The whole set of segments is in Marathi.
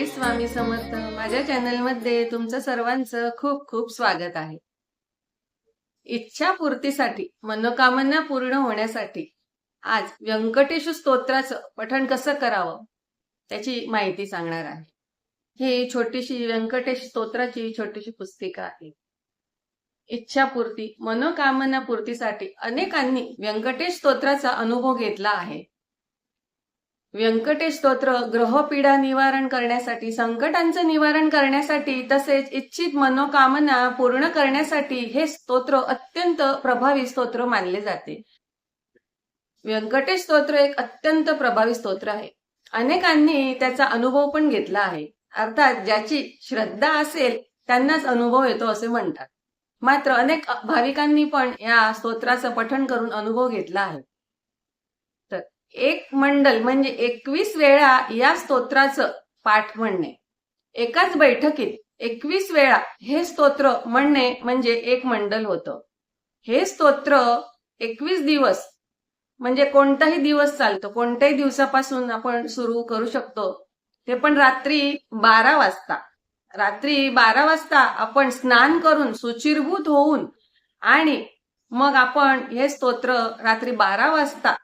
श्री स्वामी समर्थ. माझ्या चॅनलमध्ये तुमचं सर्वांचं खूप खूप स्वागत आहे. इच्छा पूर्तीसाठी मनोकामना पूर्ण होण्यासाठी आज व्यंकटेश स्तोत्राचं पठण कसं करावं त्याची माहिती सांगणार आहे. ही छोटीशी व्यंकटेश स्तोत्राची छोटीशी पुस्तिका आहे. इच्छापूर्ती मनोकामना पूर्तीसाठी अनेकांनी व्यंकटेश स्तोत्राचा अनुभव घेतला आहे. व्यंकटेश स्तोत्र ग्रहपीडा निवारण करण्यासाठी संकटांचं निवारण करण्यासाठी तसेच इच्छित मनोकामना पूर्ण करण्यासाठी हे स्तोत्र अत्यंत प्रभावी स्तोत्र मानले जाते. व्यंकटेश स्तोत्र एक अत्यंत प्रभावी स्तोत्र आहे. अनेकांनी त्याचा अनुभव पण घेतला आहे. अर्थात ज्याची श्रद्धा असेल त्यांनाच अनुभव येतो असे म्हणतात. मात्र अनेक भाविकांनी पण या स्तोत्राचं पठण करून अनुभव घेतला आहे. एक मंडल म्हणजे एकवीस वेळा या स्तोत्राचं पाठ म्हणणे. एकाच बैठकीत एकवीस वेळा हे स्तोत्र म्हणणे म्हणजे एक मंडल होतं. हे स्तोत्र एकवीस दिवस म्हणजे कोणताही दिवस चालतो. कोणत्याही दिवसापासून आपण सुरू करू शकतो. ते पण रात्री बारा वाजता. रात्री बारा वाजता आपण स्नान करून सुचिरभूत होऊन आणि मग आपण हे स्तोत्र रात्री बारा वाजता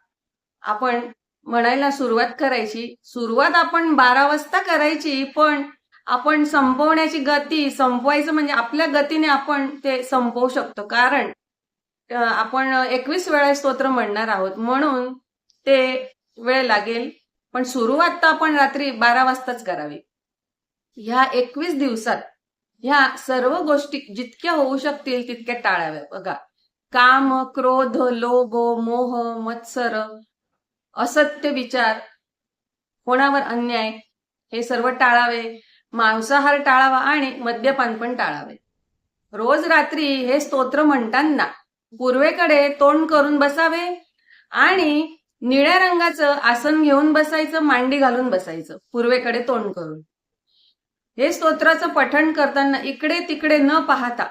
आपण म्हणायला सुरुवात करायची. सुरुवात आपण बारा वाजता करायची पण आपण संपवण्याची गती संपवायचं म्हणजे आपल्या गतीने आपण ते संपवू शकतो. कारण आपण एकवीस वेळा स्तोत्र म्हणणार आहोत. म्हणून ते वेळ लागेल. पण सुरुवात तर आपण रात्री बारा वाजताच करावी. ह्या एकवीस दिवसात ह्या सर्व गोष्टी जितक्या होऊ शकतील तितक्या टाळाव्या. बघा काम क्रोध लोभ मोह मत्सर असत्य विचार. कोणावर अन्याय? हे सर्व टाळावे. मांसाहार टाळावा आणि मद्यपान पण टाळावे. रोज रात्री हे स्तोत्र म्हणताना पूर्वेकडे तोंड करून बसावे आणि निळ्या रंगाचं आसन घेऊन बसायचं मांडी घालून बसायचं पूर्वेकडे तोंड करून. हे स्तोत्राचं पठण करताना इकडे तिकडे न पाहता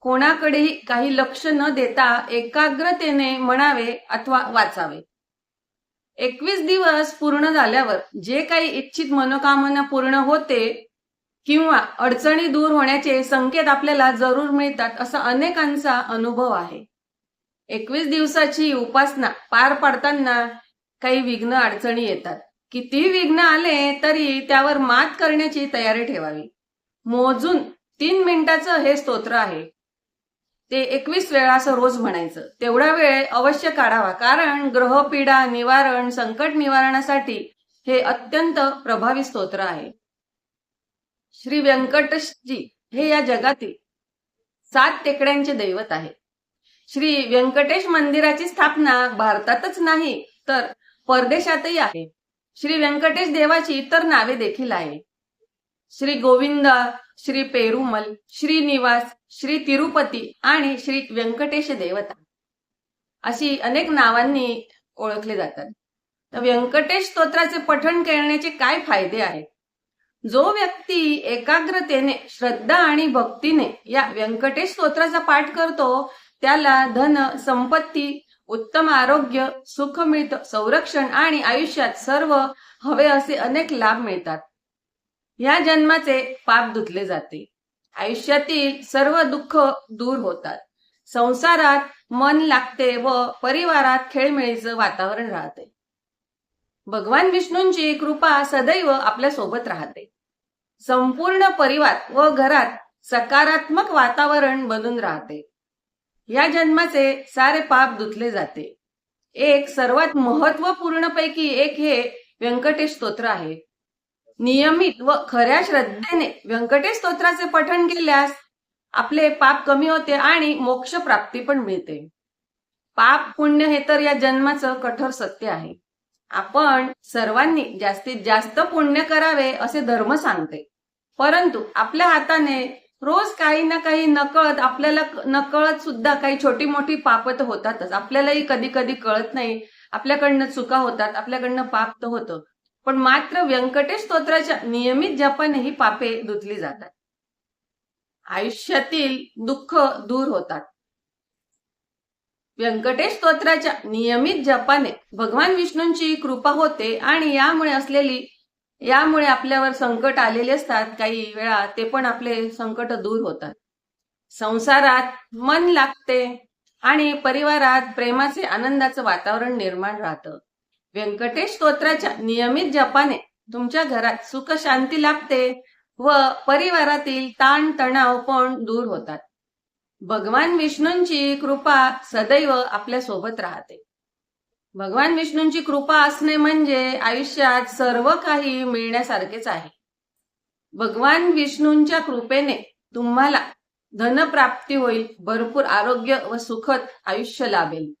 कोणाकडेही काही लक्ष न देता एकाग्रतेने म्हणावे अथवा वाचावे. एकवीस दिवस पूर्ण झाल्यावर जे काही इच्छित मनोकामना पूर्ण होते किंवा अडचणी दूर होण्याचे संकेत आपल्याला जरूर मिळतात असा अनेकांचा अनुभव आहे. एकवीस दिवसाची उपासना पार पाडताना काही विघ्न अडचणी येतात. किती विघ्न आले तरी त्यावर मात करण्याची तयारी ठेवावी. मोजून तीन मिनिटाचं हे स्तोत्र आहे. ते एकवीस वेळा असं रोज म्हणायचं. तेवढा वेळ अवश्य काढावा. कारण ग्रहपीडा निवारण संकट निवारणासाठी हे अत्यंत प्रभावी स्तोत्र आहे. श्री व्यंकटजी हे या जगातील सात टेकड्यांचे दैवत आहे श्री व्यंकटेश मंदिराची स्थापना भारतातच नाही तर परदेशातही आहे. श्री व्यंकटेश देवाची इतर नावे देखील आहे श्री गोविंदा श्री पेरुमल श्रीनिवास श्री तिरुपती आणि श्री व्यंकटेश देवता. अशी अनेक नावांनी ओळखले जातात. तर व्यंकटेश स्तोत्राचे पठण करण्याचे काय फायदे आहेत? जो व्यक्ती एकाग्रतेने श्रद्धा आणि भक्तीने या व्यंकटेश स्तोत्राचा पाठ करतो त्याला धन संपत्ती उत्तम आरोग्य सुख मिळतं संरक्षण आणि आयुष्यात सर्व हवे असे अनेक लाभ मिळतात. या जन्माचे पाप धुतले जाते. आयुष्यातील सर्व दुःख दूर होतात. संसारात मन लागते व परिवारात खेळमेळीचं वातावरण राहते. भगवान विष्णूंची कृपा सदैव आपल्यासोबत राहते. संपूर्ण परिवार व घरात सकारात्मक वातावरण बनून राहते. या जन्माचे सारे पाप धुतले जाते. एक सर्वात महत्त्वपूर्ण पैकी एक हे व्यंकटेश स्तोत्र आहे. नियमित व खऱ्या श्रद्धेने व्यंकटेश स्तोत्राचे पठण केल्यास आपले पाप कमी होते आणि मोक्ष प्राप्ती पण मिळते. पाप पुण्य हे तर या जन्माचं कठोर सत्य आहे. आपण सर्वांनी जास्तीत जास्त पुण्य करावे असे धर्म सांगते. परंतु आपल्या हाताने रोज काही ना काही नकळत आपल्याला नकळत सुद्धा काही छोटी मोठी पाप तर होतातच. आपल्यालाही कधी कधी कळत नाही. आपल्याकडनं चुका होतात आपल्याकडनं पाप तर होतं. पण मात्र व्यंकटेश स्तोत्राच्या नियमित जपाने ही पापे धुतली जातात. आयुष्यातील दुःख दूर होतात. व्यंकटेश स्तोत्राच्या नियमित जपाने भगवान विष्णूंची कृपा होते आणि यामुळे असलेली यामुळे आपल्यावर संकट आलेले असतात. काही वेळा ते पण आपले संकट दूर होतात. संसारात मन लागते आणि परिवारात प्रेमाचे आनंदाचं वातावरण निर्माण राहतं. व्यंकटेश स्तोत्राच्या नियमित जपाने तुमच्या घरात सुख शांती लाभते व परिवारातील ताण तणाव पण दूर होतात. भगवान विष्णूंची कृपा सदैव आपल्यासोबत राहते. भगवान विष्णूंची कृपा असणे म्हणजे आयुष्यात सर्व काही मिळण्यासारखेच आहे. भगवान विष्णूंच्या कृपेने तुम्हाला धनप्राप्ती होईल भरपूर आरोग्य व सुखद आयुष्य लाभेल.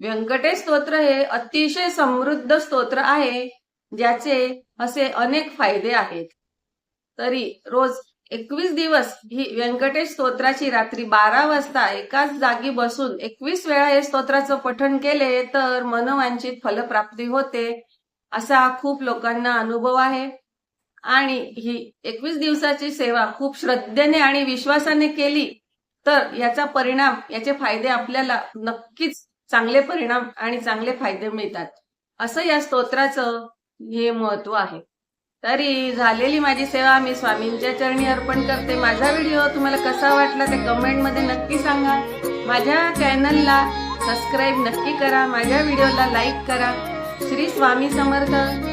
व्यंकटेश स्तोत्र हे अतिशय समृद्ध स्तोत्र आहे ज्याचे असे अनेक फायदे आहेत. तरी रोज एकवीस दिवस ही व्यंकटेश स्तोत्राची रात्री बारा वाजता एकाच जागी बसून एकवीस वेळा हे स्तोत्राचं पठण केले तर मनवांचित फलप्राप्ती होते असा खूप लोकांना अनुभव आहे. आणि ही एकवीस दिवसाची सेवा खूप श्रद्धेने आणि विश्वासाने केली तर याचा परिणाम याचे फायदे आपल्याला नक्कीच चांगले परिणाम आणि चांगले फायदे मिळतात. असं या स्तोत्राचं हे महत्त्व आहे. तरी झालेली माझी सेवा मी स्वामींच्या चरणी अर्पण करते. माझा व्हिडिओ तुम्हाला कसा वाटला ते कमेंटमध्ये नक्की सांगा. माझ्या चॅनलला सबस्क्राईब नक्की करा. माझ्या व्हिडिओला लाईक करा. श्री स्वामी समर्थ.